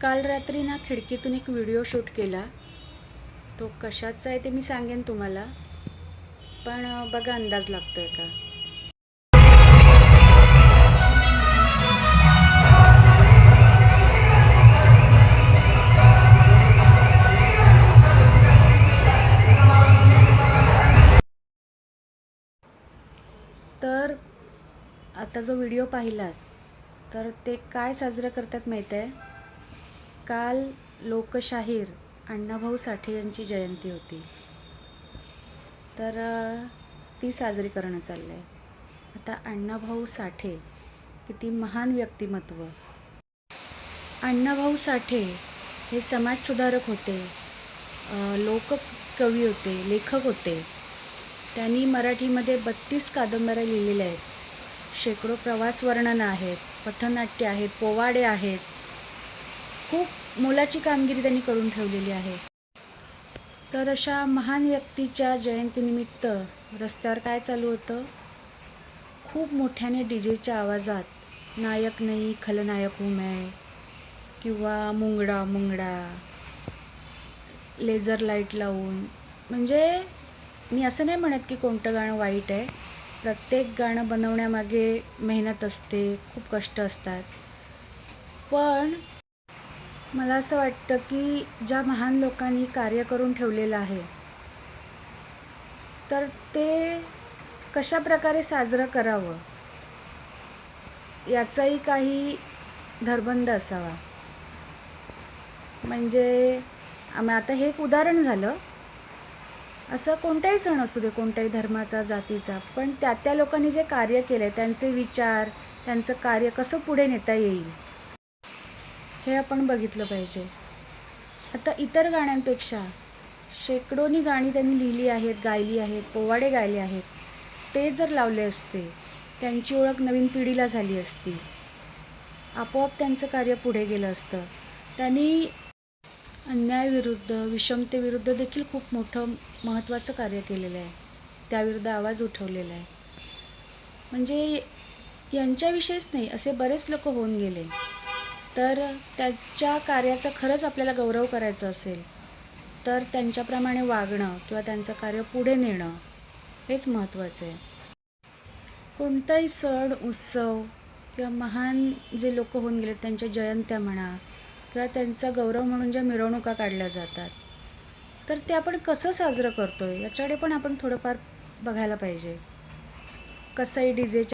काल रात्री ना खिडकीतून एक व्हिडिओ शूट केला. तो कशाचा आहे ते मी सांगेन तुम्हाला. पण बघा अंदाज लागतो आहे का? तर आता जो व्हिडिओ पाहिलात तर ते काय साजरं करतात माहीत आहे? काल लोकशाहीर अण्णाभाऊ साठे यांची जयंती होती. तर ती साजरी करणं चाललं आहे आता अण्णाभाऊ साठे किती महान व्यक्तिमत्व. अण्णाभाऊ साठे हे समाजसुधारक होते लोककवी होते लेखक होते. त्यांनी मराठीमध्ये बत्तीस कादंबऱ्या लिहिलेल्या आहेत. शेकडो प्रवास वर्णनं आहेत पथनाट्य आहेत पोवाडे आहेत. खूप मोलाची कामगिरी त्यांनी करून ठेवलेली आहे. तर अशा महान व्यक्तीच्या जयंतीनिमित्त रस्त्यावर काय चालू होतं? खूप मोठ्याने डी जेच्या आवाजात नायक नाही खलनायक हूँ किंवा मुंगडा मुंगडा लेझर लाइट लावून. म्हणजे मी असं नाही म्हणत की कोणतं गाणं वाईट आहे. प्रत्येक गाणं बनवण्यामागे मेहनत असते खूप कष्ट असतात. पण मला असं वाटतं की ज्या महान लोकांनी कार्य करून ठेवलेलं आहे तर ते कशा प्रकारे साजरं करावं याचाही काही धरबंद असावा. म्हणजे आता हे एक उदाहरण झालं. असं कोणताही सण असू दे कोणत्याही धर्माचा जातीचा पण त्या त्या लोकांनी जे कार्य केलं आहे त्यांचे विचार त्यांचं कार्य कसं पुढे नेता येईल? हे आपण बघितलं पाहिजे. आता इतर गाण्यांपेक्षा शेकडोनी गाणी त्यांनी लिहिली आहेत गायली आहेत पोवाडे गायले आहेत. ते जर लावले असते त्यांची ओळख नवीन पिढीला झाली असती. आपोआप त्यांचं कार्य पुढे गेलं असतं. त्यांनी अन्यायाविरुद्ध विषमतेविरुद्ध देखील खूप मोठं महत्त्वाचं कार्य केलेलं आहे. त्याविरुद्ध आवाज उठवलेला आहे. म्हणजे यांच्याविषयीच नाही असे बरेच लोक होऊन गेले. तर त्याच्या कार्याचा खरंच आपल्याला गौरव करायचा असेल तर त्यांच्याप्रमाणे वागणं किंवा त्यांचं कार्य पुढे नेणं हेच महत्त्वाचं आहे. कोणताही सण उत्सव किंवा महान जे लोक होऊन गेले त्यांच्या जयंत्या म्हणा किंवा त्यांचा गौरव म्हणून ज्या मिरवणुका काढल्या जातात तर ते आपण कसं साजरं करतो आहे याच्याकडे पण आपण थोडंफार बघायला पाहिजे. कसंही डीजेच्या